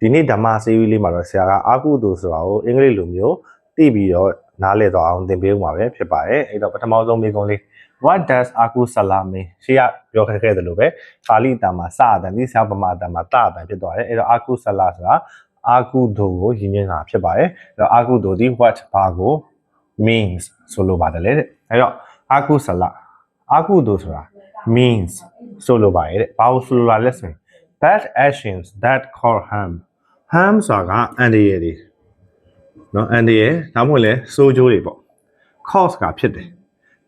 ဒီနေ့ဓမ္မစေးဝီးလေးမှာတော့ဆရာကအာကုသိုလ်ဆိုတာကိုအင်္ဂလိပ်လိုမျိုးသိပြီးတော့နားလည်တော့အောင်သင်ပေးဦးမှာပဲဖြစ်ပါတယ်အဲ့တော့ပထမဆုံးမိကုံးလေး what does akusala mean ရှေ့ကပြောခဲ့ခဲ့သလိုပဲပါဠိတန်မှာစအတန်ဒီဆရာပမာတန်မှာတအတန်ဖြစ်သွားတယ်အဲ့တော့ akusala ဆိုတာအာကုသိုလ်ကိုရင်းနှီးတာဖြစ်ပါတယ်အဲ့တော့အာကုသိုလ်ဒီ what ဘာကို means ဆိုလိုပါတယ်လေတဲ့အဲ့တော့အာကုဆလအာကုသိုလ်ဆိုတာ means ဆိုလိုပါတယ်တဲ့ဘာလို့ဆိုလိုတာလဲဆိုရင် bad actions that cause harm harm ဆိုတာကအန္တရာယ်တွေနော်အန္တရာယ်ဒါမှမဟုတ်လဲစိုးကျိုးတွေပေါ့ cause ကဖြစ်တယ်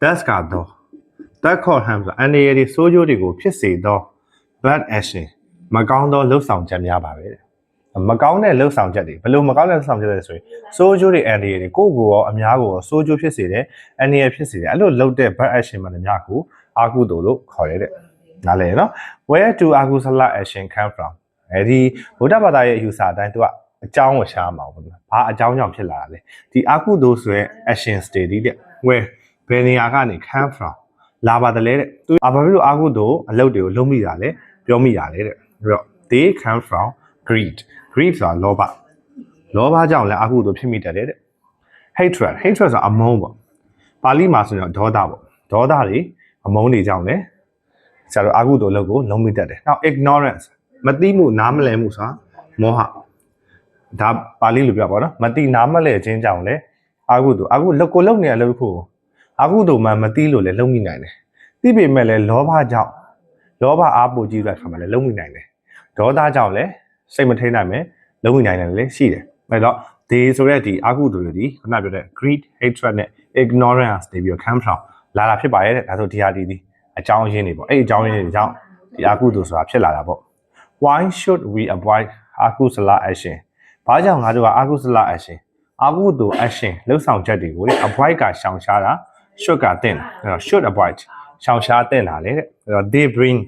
that's ကတော့ that cause harm ဆိုတာအန္တရာယ်တွေစိုးကျိုးတွေကိုဖြစ်စေသော bad action မကောင်းသောလှုပ်ဆောင်ချက်များပါပဲတဲ့မကောင်းတဲ့လှုပ်ဆောင်ချက်တွေဘယ်လိုမကောင်းတဲ့လှုပ်ဆောင်ချက်တွေဆိုရင်စိုးကျိုးတွေအန္တရာယ်တွေကိုယ့်ကိုယ်ရောအများကိုရောစိုးကျိုးဖြစ်စေတယ်အန္တရာယ်ဖြစ်စေတယ်အဲ့လိုလှုပ်တဲ့ bad action မှလည်းများကိုအာကုသိုလ်လို့ခေါ်ရတဲ့နားလည်ရနော် where do akusala action come from အဲဒီဗုဒ္ဓဘာသာရဲ့အယူဆအတိုင်းသူကအကြောင်းကိုရှားမှာပေါ့ဗျာဘာအကြောင်းကြောင့်ဖြစ်လာတာလဲဒီအာကုသိုလ်ဆိုရဲ့ action state ဒီတဲ့ where ဘယ်နေရာကနေ come from လာပါတယ်လေတဲ့သူအဘာဖြစ်လို့အာကုသိုလ်အလုပ်တွေကိုလုံးမိတာလဲပြောမိတာလေတဲ့ပြီးတော့ they come from greed greed ဆိုတာလောဘလောဘကြောင့်လည်းအာကုသိုလ်ဖြစ်မိတယ်လေတဲ့ hatred hatred ဆိုတာအမုန်းပေါ့ပါဠိမှာဆိုရင်တော့ဒေါသပေါ့ဒေါသတွေအမုန်းတွေကြောင့်လည်းဆရာတို့အာကုသိုလ်လုပ်ကိုလုံးမိတတ်တယ်နောက် ignorance မသိမှုနားမလည်မှုဆိုတာမောဟဒါပါဠိလိုပြောပါတော့မသိနားမလည်ခြင်းကြောင့်လည်းအာကုသိုလ်အာကုလောက်ကိုလုံနေရလို့ခုအာကုသိုလ်မှမသိလို့လည်းလုံးမိနိုင်တယ်သိပေမဲ့လည်းလောဘကြောင့်လောဘအားပူကြီးတဲ့ခါမှာလည်းလုံးမိနိုင်တယ်ဒေါသကြောင့်လည်းစိတ်မထိန်နိုင်မယ်လုံးမိနိုင်တယ်လည်းရှိတယ်အဲတော့ဒီဆိုရက်ဒီအာကုသိုလ်တွေဒီခုနပြောတဲ့ greed hatred နဲ့ ignorance တွေပြီးတော့ come from လာတာဖြစ်ပါရဲ့တဲ့ဒါဆိုဒီဟာဒီဒီအကြောင်းရင်းတွေပေါ့အဲ့ဒီအကြောင်းရင်းတွေကြောင့်ဒီအာကုသိုလ်ဆိုတာဖြစ်လာတာပေါ့ why should we avoid အာကုသလ action ဘာကြောင့်ငါတို့ကအာကုသလ action အာကုသိုလ် action လှုပ်ဆောင်ချက်တွေကိုလေ avoid ကရှောင်ရှားတာ should ကတင်အဲ့တော့ should avoid ရှောင်ရှားတင်တာလေတဲ့အဲ့တော့ they bring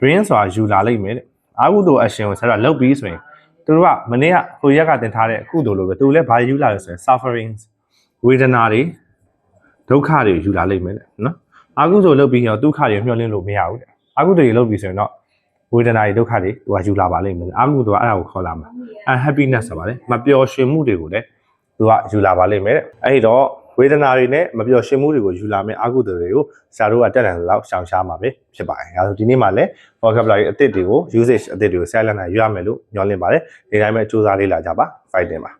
bring ဆိုတာယူလာလိမ့်မယ်တဲ့အာကုသိုလ် action ကိုဆက်တော့လုပ်ပြီးဆိုရင်သူတို့ကမနေ့ကဟိုရက်ကတင်ထားတဲ့အခုသို့လိုပဲသူလည်းဘာယူလာလဲဆိုရင် sufferings ဝေဒနာတွေဒုက္ခတွေယူလာလိမ့်မယ်တဲ့နော်အာကုသိုလ်လုပ်ပြီးတော့ဒုက္ခတွေမျှော်လင့်လို့မရဘူးတဲ့အာကုသိုလ်တွေလုပ်ပြီးဆိုရင်တော့ ဝေဒနာတွေဒုက္ခတွေသူကယူလာပါလိမ့်မယ်အာကုသိုလ်ကအဲ့ဒါကိုခေါ်လာမှာ unhappiness ဆိုပါလေမပျော်ရွှင်မှုတွေကိုလည်းသူကယူလာပါလိမ့်မယ်တဲ့အဲ့ဒီတော့ဝေဒနာတွေနဲ့မပျော်ရွှင်မှုတွေကိုယူလာမယ့်အာကုသိုလ်တွေကိုဆရာတို့ကတက်တယ်လို့ရှောင်ရှားမှာပဲဖြစ်ပါတယ်။အဲဒါဆိုဒီနေ့မှလည်း vocabulary အသစ်တွေကို usage အသစ်တွေကိုဆရာလက်နိုင်ရွရမယ်လို့ညွှန်လင့်ပါတယ်။ဒီတိုင်းပဲစူးစမ်းလေ့လာကြပါ fighting ပါ